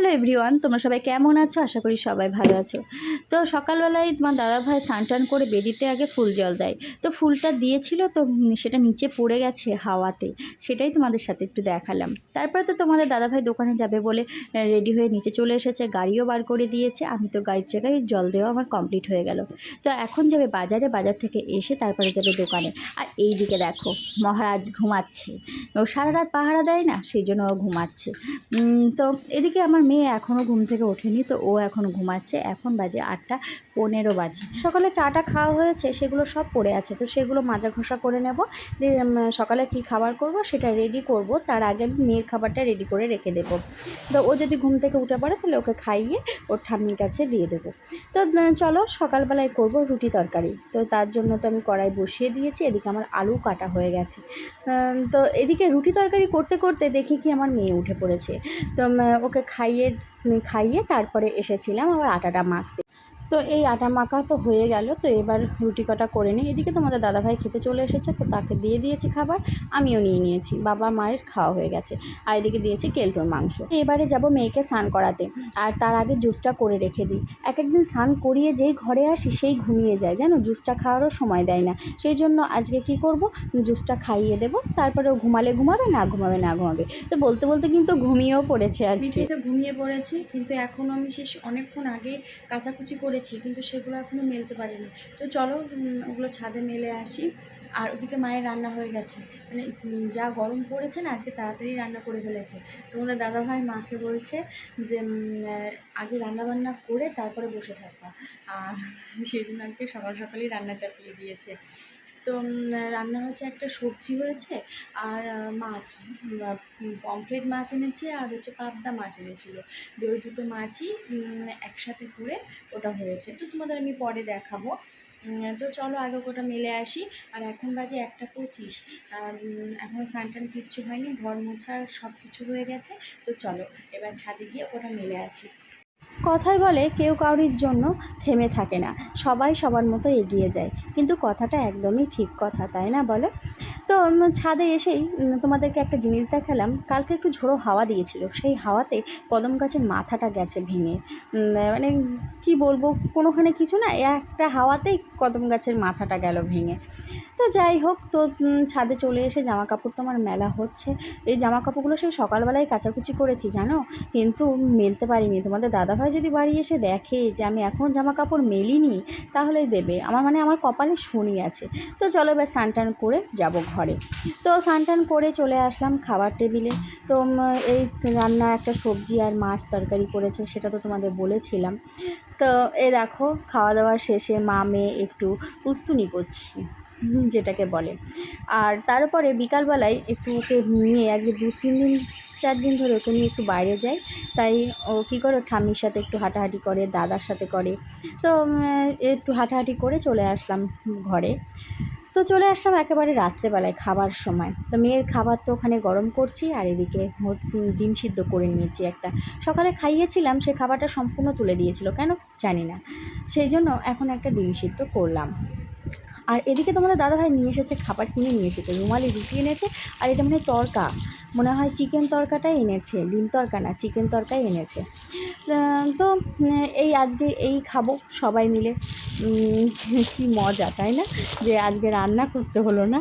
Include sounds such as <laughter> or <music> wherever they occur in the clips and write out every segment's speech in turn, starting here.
Hello everyone তোমরা সবাই কেমন আছো? আশা করি সবাই ভালো আছো। তো সকালবেলায় তোমার দাদাভাই স্নান টান করে বেদিতে আগে ফুল জল দেয়। তো ফুলটা দিয়েছিল, তো সেটা নিচে পড়ে গেছে হাওয়াতে। সেটাই তোমাদের সাথে একটু দেখালাম। তারপরে তো তোমাদের দাদাভাই দোকানে যাবে বলে রেডি হয়ে নিচে চলে এসেছে, গাড়িও বার করে দিয়েছে। আমি তো গাড়ির জায়গায় জল দেওয়া আমার কমপ্লিট হয়ে গেল। তো এখন যাবে বাজারে, বাজার থেকে এসে তারপরে যাবে দোকানে। আর এই দিকে দেখো, মহারাজ ঘুমাচ্ছে। ও সারা রাত পাহারা দেয় না, সেই জন্য ও ঘুমাচ্ছে। তো এদিকে আমার মেয়ে এখনও ঘুম থেকে ওঠেনি, তো ও এখন ঘুমাচ্ছে। এখন বাজে আটটা পনেরো বাজে। সকালে চাটা খাওয়া হয়েছে, সেগুলো সব পড়ে আছে, তো সেগুলো মাজা ঘষা করে নেব। সকালে কি খাবার করব সেটা রেডি করব। তার আগে আমি মেয়ের খাবারটা রেডি করে রেখে দেবো। তো ও যদি ঘুম থেকে উঠে পড়ে, তাহলে ওকে খাইয়ে ওর ঠাম্মির কাছে দিয়ে দেবো। তো চলো সকালবেলায় করব রুটি তরকারি। তো তার জন্য তো আমি কড়াই বসিয়ে দিয়েছি, এদিকে আমার আলু কাটা হয়ে গেছে। তো এদিকে রুটি তরকারি করতে করতে দেখি কি আমার মেয়ে উঠে পড়েছে। তো ওকে খাইয়ে উম, খাইয়ে তারপরে এসেছিলাম আবার আটাটা মাখতে। তো এই আটা মাখা তো হয়ে গেল, তো এবার রুটি কটা করে নিই। এদিকে তোমাদের দাদাভাই খেতে চলে এসেছে, তো তাকে দিয়ে দিয়েছি খাবার, আমিও নিয়ে নিয়েছি। বাবা মায়ের খাওয়া হয়ে গেছে, আর এদিকে দিয়েছি কেলটোর মাংস। এবারে যাব মেয়েকে স্নান করাতে, আর তার আগে জুসটা করে রেখে দিই। এক একদিন স্নান করিয়ে যেই ঘরে আসি সেই ঘুমিয়ে যায়, জানো? জুসটা খাওয়ারও সময় দেয় না। সেই জন্য আজকে কি করব? জুসটা খাইয়ে দেবো, তারপরে ঘুমালে ঘুমাবে, না ঘুমাবে না ঘুমাবে। তো বলতে বলতে কিন্তু ঘুমিয়েও পড়েছে আজকে। মিঠাইতে ঘুমিয়ে পড়েছি, কিন্তু এখনও আমি শেষ অনেকক্ষণ আগে কাচাকুচি করেছি, কিন্তু সেগুলো এখনও মেলতে পারিনি। তো চলো ওগুলো ছাদে মেলে আসি। আর ওদিকে মায়ের রান্না হয়ে গেছে। মানে যা গরম পড়েছে না, আজকে তাড়াতাড়ি রান্না করে ফেলেছে। তোমাদের দাদাভাই মাকে বলছে যে আগে রান্না বান্না করে তারপরে বসে থাকবা। আর সেই জন্য আজকে সকাল সকালই রান্না চাপিয়ে দিয়েছে। তো রান্না হচ্ছে একটা সবজি হয়েছে আর মাছ পমফ্লেট মাছ এনেছে আর হচ্ছে পাবদা মাছ এনেছিল। দিয়ে দুটো মাছই একসাথে করে ওটা হয়েছে। তো তোমাদের আমি পরে দেখাবো। তো চলো আগে ওটা মেলে আসি। আর এখন বাজে একটা পঁচিশ। এখন স্নান কিচ্ছু হয়নি, ঘর মোছা সব কিছু হয়ে গেছে। তো চলো, এবার ছাদে গিয়ে ওটা মেলে আসি। কথায় বলে কেউ কাউরির জন্য থেমে থাকে না। সবাই সবার মতো এগিয়ে যায়। কিন্তু কথাটা একদমই ঠিক কথা, তাই না বলো? তো ছাদে এসেই তোমাদেরকে একটা জিনিস দেখালাম। কালকে একটু ঝোড়ো হাওয়া দিয়েছিল। সেই হাওয়াতে কদম গাছের মাথাটা গেছে ভেঙে। মানে কি বলব, কোনোখানে কিছু না, একটা হাওয়াতেই কদম গাছের মাথাটা গেল ভেঙে। তো যাই হোক, তো ছাদে চলে এসে জামা কাপড় তো আমার মেলা হচ্ছে। এই জামা কাপড়গুলো সেই সকালবেলায় কাচাকুচি করেছি, জানো? কিন্তু মেলতে পারিনি। তোমাদের দাদাভাই যদি বাড়ি এসে দেখে যে আমি এখন জামা কাপড় মেলিনি, তাহলেই দেবে। আমার মানে আমার কপালে শনি আছে। তো চলো এবার স্নান করে যাব ঘরে। তো স্নান করে চলে আসলাম খাবার টেবিলে। তো এই রান্না একটা সবজি আর মাছ তরকারি করেছে, সেটা তো তোমাদের বলেছিলাম। তো এ দেখো খাওয়া দাওয়া শেষে মা মেয়ে একটু উস্তুনি করছি। <laughs> যেটাকে বলে। আর তারপরে বিকালবেলায় একটু ওকে নিয়ে আজকে দু, তিন দিন, চার দিন ধরে ওকে নিয়ে একটু বাইরে যাই। তাই ও কী করে, ঠাম্মির সাথে একটু হাঁটাহাঁটি করে, দাদার সাথে করে। তো একটু হাঁটাহাঁটি করে চলে আসলাম ঘরে। তো চলে আসলাম একেবারে রাত্রেবেলায় খাবার সময়। তো মেয়ের খাবার তো ওখানে গরম করছি আর এদিকে ডিম সিদ্ধ করে নিয়েছি একটা। সকালে খাইয়েছিলাম, সে খাবারটা সম্পূর্ণ তুলে দিয়েছিল। কেন জানি না। সেই জন্য এখন একটা ডিম সিদ্ধ করলাম। আর এদিকে তোমাদের দাদাভাই নিয়ে এসেছে, খাবার কিনে নিয়ে এসেছে। রুমালি রুটি এনেছে, আর এটা মানে তরকা। মনে হয় চিকেন তরকাটাই এনেছে, ডিম তরকা না, চিকেন তরকাই এনেছে। তো, এই আজকে এই খাব সবাই মিলে। কি মজা, তাই না? যে আজকে রান্না করতে হলো না।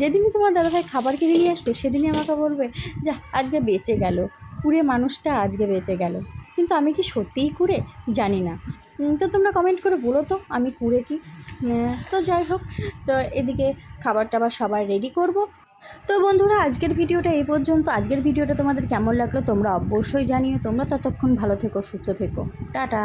যেদিনই তোমার দাদাভাই খাবার কিনে নিয়ে আসবে, সেদিনই আমাকে বলবে, যা, আজকে বেঁচে গেল। কুড়ে মানুষটা আজকে বেঁচে গেল। কিন্তু আমি কি সত্যিই কুড়ে? জানি না। তো তোমরা কমেন্ট করে বলো তো, আমি কুড়ে কি? তো যাই হোক, তো এদিকে খাবার টাবার সবার রেডি করব। তো বন্ধুরা, আজকের ভিডিওটা এই পর্যন্ত। আজকের ভিডিওটা তোমাদের কেমন লাগল তোমরা অবশ্যই জানিও। তোমরা ততক্ষণ ভালো থেকো, সুস্থ থেকো। টাটা।